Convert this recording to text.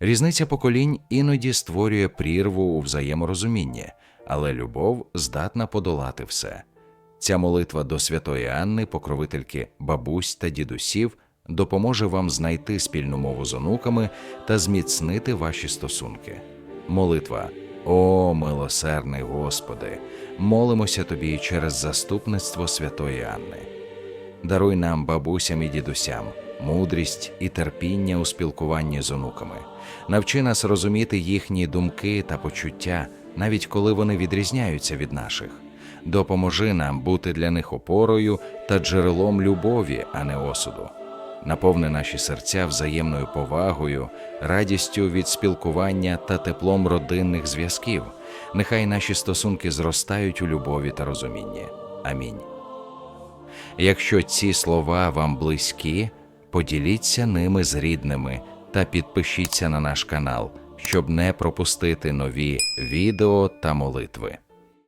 Різниця поколінь іноді створює прірву у взаєморозумінні, але любов здатна подолати все. Ця молитва до святої Анни, покровительки бабусь та дідусів, допоможе вам знайти спільну мову з онуками та зміцнити ваші стосунки. Молитва О, милосердний Господи, молимося Тобі через заступництво святої Анни. Даруй нам, бабусям і дідусям, мудрість і терпіння у спілкуванні з онуками. Навчи нас розуміти їхні думки та почуття, навіть коли вони відрізняються від наших. Допоможи нам бути для них опорою та джерелом любові, а не осуду. Наповни наші серця взаємною повагою, радістю від спілкування та теплом родинних зв'язків. Нехай наші стосунки зростають у любові та розумінні. Амінь. Якщо ці слова вам близькі, поділіться ними з рідними та підпишіться на наш канал, щоб не пропустити нові відео та молитви.